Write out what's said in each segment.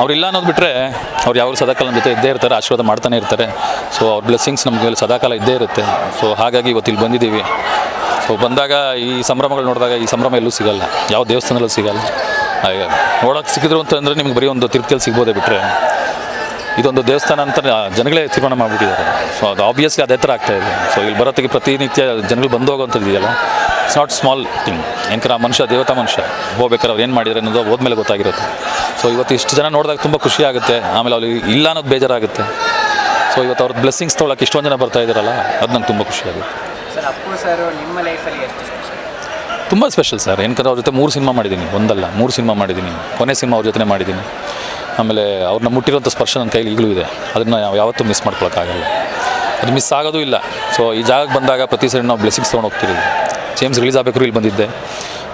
ಅವ್ರಿಲ್ಲ ಅನ್ನೋದು ಬಿಟ್ಟರೆ ಅವ್ರು ಯಾವ ಸದಾಕಾಲ ಜೊತೆ ಇದ್ದೇ ಇರ್ತಾರೆ, ಆಶೀರ್ವಾದ ಮಾಡ್ತಾನೆ ಇರ್ತಾರೆ. ಸೊ ಅವ್ರ ಬ್ಲೆಸ್ಸಿಂಗ್ಸ್ ನಮಗೆ ಸದಾಕಾಲ ಇದ್ದೇ ಇರುತ್ತೆ. ಸೊ ಹಾಗಾಗಿ ಇವತ್ತು ಇಲ್ಲಿ ಬಂದಿದ್ದೀವಿ. ಸೊ ಬಂದಾಗ ಈ ಸಂಭ್ರಮಗಳು ನೋಡಿದಾಗ ಈ ಸಂಭ್ರಮ ಎಲ್ಲೂ ಸಿಗಲ್ಲ. ಯಾವ ದೇವಸ್ಥಾನದಲ್ಲೂ ಸಿಗಲ್ಲ. ಹಾಗೆ ನೋಡೋಕೆ ಸಿಕ್ಕಿದ್ರು ಅಂತಂದರೆ ನಿಮ್ಗೆ ಬರೀ ಒಂದು ತಿರುಪ್ತಿಯಲ್ಲಿ ಸಿಗ್ಬೋದೇ ಬಿಟ್ಟರೆ ಇದೊಂದು ದೇವಸ್ಥಾನ ಅಂತ ಜನಗಳೇ ತೀರ್ಮಾನ ಮಾಡಿಬಿಟ್ಟಿದ್ದಾರೆ. ಸೊ ಅದು ಆಬ್ವಿಯಸ್ಲಿ ಅದೇ ಥರ ಆಗ್ತಾಯಿದೆ ಸೊ ಇಲ್ಲಿ ಬರೋತ್ತಿಗೆ ಪ್ರತಿನಿತ್ಯ ಜನಗಳು ಬಂದು ಹೋಗೋಂಥದ್ದು ಇದೆಯಲ್ಲ. ಇಟ್ಸ್ ನಾಟ್ ಸ್ಮಾಲ್ ಥಿಂಗ್ ಏನಕ್ಕೆ ಆ ಮನುಷ್ಯ ದೇವತಾ ಮನುಷ್ಯ? ಹೋಗ್ಬೇಕಾದ್ರೆ ಅವ್ರು ಏನು ಮಾಡಿದ್ರೆ ಅನ್ನೋದು ಹೋದ್ಮೇಲೆ ಗೊತ್ತಾಗಿರುತ್ತೆ. ಸೊ ಇವತ್ತು ಇಷ್ಟು ಜನ ನೋಡಿದಾಗ ತುಂಬ ಖುಷಿ ಆಗುತ್ತೆ. ಆಮೇಲೆ ಅವ್ರಿಗೆ ಇಲ್ಲ ಅನ್ನೋದು ಬೇಜಾರಾಗುತ್ತೆ. ಸೊ ಇವತ್ತು ಅವ್ರದ್ದು ಬ್ಲೆಸ್ಸಿಂಗ್ಸ್ ತೊಗೊಳಕ್ಕೆ ಇಷ್ಟೊಂದು ಜನ ಬರ್ತಾ ಇದ್ದಾರಲ್ಲ ಅದು ನಂಗೆ ತುಂಬ ಖುಷಿ ಆಗುತ್ತೆ. ಸರ್ ಅಪ್ಪು ಸರ್ ನಿಮ್ಮ ಲೈಫಲ್ಲಿ ತುಂಬ ಸ್ಪೆಷಲ್ ಸರ್ ಏನಕಂದ್ರೆ ಅವ್ರ ಜೊತೆ ಮೂರು ಸಿನಿಮಾ ಮಾಡಿದ್ದೀನಿ ಒಂದಲ್ಲ ಮೂರು ಸಿನಿಮಾ ಮಾಡಿದ್ದೀನಿ ಕೊನೆ ಸಿನಿಮಾ ಅವ್ರ ಜೊತೆ ಮಾಡಿದ್ದೀನಿ ಆಮೇಲೆ ಅವ್ರನ್ನ ಮುಟ್ಟಿರೋಂಥ ಸ್ಪರ್ಶ ನನ್ನ ಕೈಲಿ ಈಗಲೂ ಇದೆ. ಅದನ್ನು ನಾವು ಯಾವತ್ತೂ ಮಿಸ್ ಮಾಡ್ಕೊಳಕ್ಕಾಗಲ್ಲ ಅದು ಮಿಸ್ ಆಗೋದೂ ಇಲ್ಲ. ಸೊ ಈ ಜಾಗಕ್ಕೆ ಬಂದಾಗ ಪ್ರತಿ ಸರಿ ನಾವು ಬ್ಲೆಸ್ಸಿಂಗ್ಸ್ ತೊಗೊಂಡು ಹೋಗ್ತೀವಿ ಜೇಮ್ಸ್ ರಿಲೀಸ್ ಆಗಬೇಕು ಇಲ್ಲಿ ಬಂದಿದ್ದೆ.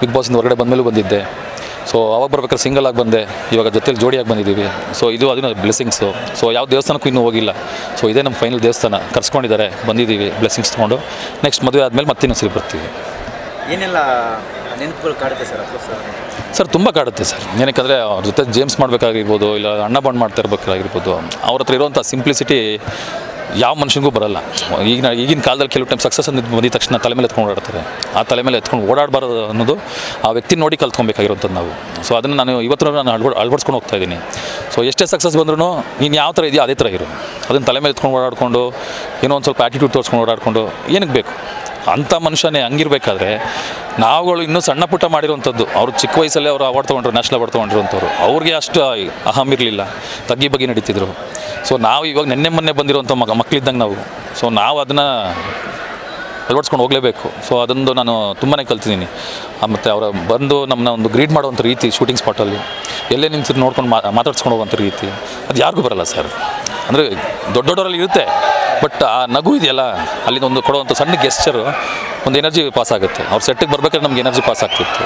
ಬಿಗ್ ಬಾಸಿಂದ ಹೊರಗಡೆ ಬಂದಮೇಲೂ ಬಂದಿದ್ದೆ. ಸೊ ಅವಾಗ ಬರ್ಬೇಕಾದ್ರೆ ಸಿಂಗಲ್ ಆಗಿ ಬಂದೆ. ಇವಾಗ ಜೊತೆಲಿ ಜೋಡಿಯಾಗಿ ಬಂದಿದ್ದೀವಿ. ಸೊ ಇದು ಅದನ್ನ ಬ್ಲೆಸ್ಸಿಂಗ್ಸು ಸೊ ಯಾವ ದೇವಸ್ಥಾನಕ್ಕೂ ಇನ್ನೂ ಹೋಗಿಲ್ಲ. ಸೊ ಇದೇ ನಮ್ಮ ಫೈನಲ್ ದೇವಸ್ಥಾನ. ಕರ್ಸ್ಕೊಂಡಿದ್ದಾರೆ. ಬಂದಿದ್ದೀವಿ. ಬ್ಲೆಸ್ಸಿಂಗ್ಸ್ ತೊಗೊಂಡು. ನೆಕ್ಸ್ಟ್ ಮದುವೆ ಆದಮೇಲೆ ಮತ್ತೆ ಇನ್ನೊಂದು ಸರಿ ಬರ್ತೀವಿ. ಏನೆಲ್ಲ ನೆನಪುಗಳು ಕಾಡುತ್ತೆ ಸರ್? ಸರ್ ಸರ್ ತುಂಬ ಕಾಡುತ್ತೆ ಸರ್. ಏನಕ್ಕಂದರೆ ಅವ್ರ ಜೊತೆ ಜೇಮ್ಸ್ ಮಾಡಬೇಕಾಗಿರ್ಬೋದು ಇಲ್ಲ ಅಣ್ಣ ಬಾಂಡ್ ಮಾಡ್ತಾ ಇರಬೇಕಾಗಿರ್ಬೋದು ಅವ್ರ ಹತ್ರ ಇರೋವಂಥ ಸಿಂಪ್ಲಿಸಿಟಿ ಯಾವ ಮನುಷ್ಯನಿಗೂ ಬರಲ್ಲ. ಈಗ ಈಗಿನ ಕಾಲದಲ್ಲಿ ಕೆಲವು ಟೈಮ್ ಸಕ್ಸಸ್ ಅಂತ ಬಂದಿದ ತಕ್ಷಣ ತಲೆ ಮೇಲೆ ಎತ್ಕೊಂಡು ಓಡಾಡ್ತಾರೆ. ಆ ತಲೆ ಮೇಲೆ ಎತ್ಕೊಂಡು ಓಡಾಡಬಾರದು ಅನ್ನೋದು ಆ ವ್ಯಕ್ತಿ ನೋಡಿ ಕಲ್ತ್ಕೊಬೇಕಾಗಿರೋಂಥದ್ದು ನಾವು. ಸೊ ಅದನ್ನು ನಾನು ಇವತ್ತು ನಾನು ಅಳ್ವ ಅಳವಡಿಸ್ಕೊಂಡು ಹೋಗ್ತಾ ಇದ್ದೀನಿ. ಸೊ ಎಷ್ಟೇ ಸಕ್ಸಸ್ ಬಂದ್ರೂ ನೀನು ಯಾವ ಥರ ಇದೆಯೋ ಅದೇ ಥರ ಇರು ಅದನ್ನು ತಲೆ ಮೇಲೆ ಎತ್ಕೊಂಡು ಓಡಾಡ್ಕೊಂಡು ಏನೋ ಒಂದು ಸ್ವಲ್ಪ ಆ್ಯಟಿಟ್ಯೂಡ್ ತೋರಿಸ್ಕೊಂಡು ಓಡಾಡ್ಕೊಂಡು ಏನಕ್ಕೆ ಬೇಕು? ಅಂಥ ಮನುಷ್ಯನೇ ಹಂಗಿರ್ಬೇಕಾದ್ರೆ ನಾವುಗಳು ಇನ್ನೂ ಸಣ್ಣ ಪುಟ್ಟ ಮಾಡಿರುವಂಥದ್ದು. ಅವರು ಚಿಕ್ಕ ವಯಸ್ಸಲ್ಲೇ ಅವರು ಅವಾರ್ಡ್ ತೊಗೊಂಡ್ರು ನ್ಯಾಷನಲ್ ಅವಾರ್ಡ್ ತೊಗೊಂಡಿರುವಂಥವ್ರು ಅವ್ರಿಗೆ ಅಷ್ಟು ಅಹಂ ಇರಲಿಲ್ಲ. ತಗ್ಗಿ ಬಗ್ಗೆ ನಡೀತಿದ್ರು. ಸೊ ನಾವು ಇವಾಗ ನಿನ್ನೆ ಮೊನ್ನೆ ಬಂದಿರುವಂಥ ಮಗ ಮಕ್ಕಳಿದ್ದಂಗೆ ನಾವು. ಸೊ ನಾವು ಅದನ್ನು ಅಳವಡಿಸ್ಕೊಂಡು ಹೋಗಲೇಬೇಕು. ಸೊ ಅದೊಂದು ನಾನು ತುಂಬಾ ಕಲ್ತಿದ್ದೀನಿ. ಮತ್ತು ಅವರ ಬಂದು ನಮ್ಮನ್ನ ಒಂದು ಗ್ರೀಟ್ ಮಾಡುವಂಥ ರೀತಿ ಶೂಟಿಂಗ್ ಸ್ಪಾಟಲ್ಲಿ ಎಲ್ಲೇ ನಿಂತು ನೋಡ್ಕೊಂಡು ಮಾತಾಡ್ಸ್ಕೊಂಡು ಹೋಗುವಂಥ ರೀತಿ. ಅದು ಯಾರಿಗೂ ಬರಲ್ಲ ಸರ್. ಅಂದರೆ ದೊಡ್ಡ ದೊಡ್ಡವರಲ್ಲಿ ಇರುತ್ತೆ. ಬಟ್ ಆ ನಗು ಇದೆಯಲ್ಲ ಅಲ್ಲಿಂದ ಒಂದು ಕೊಡುವಂಥ ಸಣ್ಣ ಗೆಸ್ಚರು ಒಂದು ಎನರ್ಜಿ ಪಾಸ್ ಆಗುತ್ತೆ. ಅವ್ರ ಸೆಟ್ಟಿಗೆ ಬರ್ಬೇಕಾದ್ರೆ ನಮ್ಗೆ ಎನರ್ಜಿ ಪಾಸ್ ಆಗ್ತಿತ್ತು.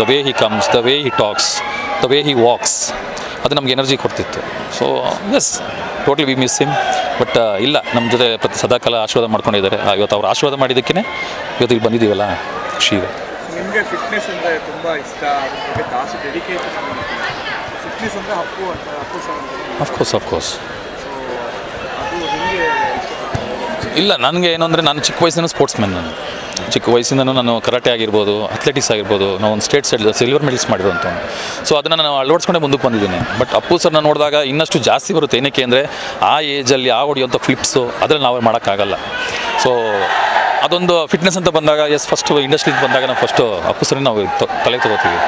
The way he comes the way he talks the way he walks ಅದು ನಮ್ಗೆ energy ಕೊಡ್ತಿತ್ತು. So yes totally we miss him but ಇಲ್ಲ ನಮ್ಮ ಜೊತೆ ಪ್ರತಿ ಸದಾಕಾಲ ಆಶೀರ್ವಾದ ಮಾಡ್ಕೊಂಡಿದ್ದಾರೆ. ಇವತ್ತು ಅವ್ರು ಆಶೀರ್ವಾದ ಮಾಡಿದ್ದಕ್ಕೇ ಇವತ್ತು ಇಲ್ಲಿ ಬಂದಿದ್ದೀವಲ್ಲ ಖುಷಿ ಇದೆ ನಿಮಗೆ ಫಿಟ್ನೆಸ್ ಅಂದರೆ ತುಂಬ ಇಷ್ಟ ಅದ್ರ ಅಫ್ಕೋರ್ಸ್ ಜಾಸ್ತಿ ಡೆಡಿಕೇಟೆಡ್ ಫಿಟ್ನೆಸ್ ಅಂದರೆ ಅಪ್ಪು ಅಂತ ಅಪ್ಪು ಸರ್ ಅಂತ of course of course so ಅದು ನಿಮಗೆ ಇಲ್ಲ, ನನಗೆ ಏನು ಅಂದರೆ ನಾನು ಚಿಕ್ಕ ವಯಸ್ಸಿನ ಸ್ಪೋರ್ಟ್ಸ್ ಮ್ಯಾನ್ ನಾನು. ಚಿಕ್ಕ ವಯಸ್ಸಿಂದನೂ ನಾನು ಕರಾಟೆ ಆಗಿರ್ಬೋದು ಅಥ್ಲೆಟಿಕ್ಸ್ ಆಗಿರ್ಬೋದು, ನಾವು ಒಂದು ಸ್ಟೇಟ್ ಸೈಡ್ ಸಿಲ್ವರ್ ಮೆಡಲ್ಸ್ ಮಾಡಿರುವಂಥ ಸೊ ಅದನ್ನು ನಾನು ಅಳವಡಿಸ್ಕೊಂಡೇ ಮುಂದಕ್ಕೆ ಬಂದಿದ್ದೀನಿ. ಬಟ್ ಅಪ್ಪು ಸರ್ನ ನೋಡಿದಾಗ ಇನ್ನಷ್ಟು ಜಾಸ್ತಿ ಬರುತ್ತೆ. ಏನಕ್ಕೆ ಅಂದರೆ ಆ ಏಜಲ್ಲಿ ಆ ಹೊಡೆಯುವಂಥ ಫ್ಲಿಪ್ಸು ಅದರಲ್ಲಿ ನಾವು ಮಾಡೋಕ್ಕಾಗಲ್ಲ. ಸೊ ಅದೊಂದು ಫಿಟ್ನೆಸ್ ಅಂತ ಬಂದಾಗ ಎಸ್ ಫಸ್ಟು ಇಂಡಸ್ಟ್ರಿ ಬಂದಾಗ ನಾವು ಫಸ್ಟು ಅಪ್ಪು ಸರಿ ನಾವು ತಲೆ ತಗೋತೀವಿ.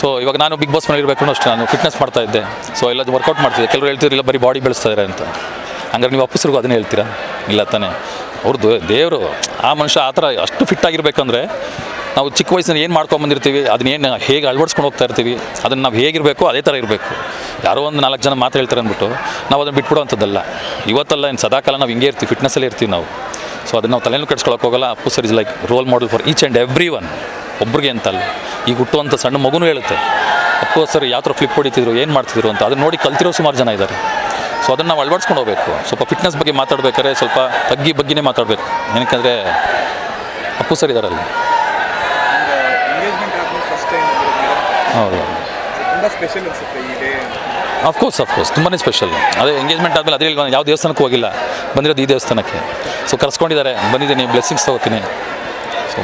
ಸೊ ಇವಾಗ ನಾನು ಬಿಗ್ ಬಾಸ್ ಮನೆ ಇರಬೇಕು ಅಷ್ಟೇ ನಾನು ಫಿಟ್ನೆಸ್ ಮಾಡ್ತಾ ಇದ್ದೆ. ಸೊ ಎಲ್ಲ ವರ್ಕೌಟ್ ಮಾಡ್ತಿದ್ದೆ. ಕೆಲವರು ಇಲ್ಲ, ಬರೀ ಬಾಡಿ ಬೆಳೆಸ್ತಾ ಇದ್ದಾರೆ ಅಂತ. ಹಂಗಾರೆ ನೀವು ಅಪ್ಪಸರಿಗೂ ಅದನ್ನೇ ಹೇಳ್ತೀರಾ? ಇಲ್ಲ ತಾನೆ. ಅವ್ರದ್ದು ದೇವರು, ಆ ಮನುಷ್ಯ ಆ ಥರ ಅಷ್ಟು ಫಿಟ್ ಆಗಿರ್ಬೇಕಂದ್ರೆ ನಾವು ಚಿಕ್ಕ ವಯಸ್ಸಿನ ಏನು ಮಾಡ್ಕೊಂಬಂದಿರ್ತೀವಿ ಅದನ್ನ ಏನು ಹೇಗೆ ಅಳವಡಿಸ್ಕೊಂಡು ಹೋಗ್ತಾ ಇರ್ತೀವಿ, ಅದನ್ನು ನಾವು ಹೇಗಿರಬೇಕು ಅದೇ ಥರ ಇರಬೇಕು. ಯಾರೋ ಒಂದು ನಾಲ್ಕು ಜನ ಮಾತು ಹೇಳ್ತಾರೆ ಅಂದ್ಬಿಟ್ಟು ನಾವು ಅದನ್ನು ಬಿಟ್ಬಿಡೋವಂಥದ್ದಲ್ಲ. ಇವತ್ತಲ್ಲ ಏನು ಸದಾಕಾಲ ನಾವು ಹಿಂಗೆ ಇರ್ತೀವಿ ಫಿಟ್ನೆಸ್ಸಲ್ಲೇ ಇರ್ತೀವಿ ನಾವು. ಸೊ ಅದನ್ನು ನಾವು ತಲೆನೂ ಕೆಡ್ಸ್ಕೊಳಕ್ಕೆ ಹೋಗಲ್ಲ. Appu sir is like role model for each and every one ಒಬ್ರಿಗೆ ಅಂತಲ್ಲ. ಈಗ ಹುಟ್ಟುವಂಥ ಸಣ್ಣ ಮಗುನೂ ಹೇಳುತ್ತೆ. ಅಪ್ಪು ಸರ್ ಯಾವ ಥರ ಫ್ಲಿಪ್ ಹೊಡಿತಿದ್ರು, ಏನು ಮಾಡ್ತಿದ್ರು ಅಂತ ಅದನ್ನ ನೋಡಿ ಕಲ್ತಿರೋ ಸುಮಾರು ಜನ ಇದ್ದಾರೆ ಸೊ ಅದನ್ನು ನಾವು ಅಳವಡಿಸ್ಕೊಂಡು ಹೋಗಬೇಕು. ಸ್ವಲ್ಪ ಫಿಟ್ನೆಸ್ ಬಗ್ಗೆ ಮಾತಾಡ್ಬೇಕಾದ್ರೆ ಸ್ವಲ್ಪ ತಗ್ಗಿ ಬಗ್ಗೆನೇ ಮಾತಾಡಬೇಕು. ಏನಕ್ಕಂದರೆ ಅಪ್ಪು ಸರ್ ಇದ್ದಾರಲ್ಲ ಹೌದು. ಅಫ್ಕೋರ್ಸ್ ಅಫ್ಕೋರ್ಸ್ ತುಂಬಾ ಸ್ಪೆಷಲ್ ಅದೇ ಎಂಗೇಜ್ಮೆಂಟ್ ಆದಮೇಲೆ ಅದೇ ಯಾವ ದೇವಸ್ಥಾನಕ್ಕೆ ಹೋಗಿಲ್ಲ. ಬಂದಿರೋದು ಈ ದೇವಸ್ಥಾನಕ್ಕೆ. ಸೊ ಕರೆಸ್ಕೊಂಡಿದ್ದಾರೆ. ಬಂದಿದ್ದೀನಿ ಬ್ಲೆಸ್ಸಿಂಗ್ಸ್ ತಗೋತೀನಿ. ಸೊ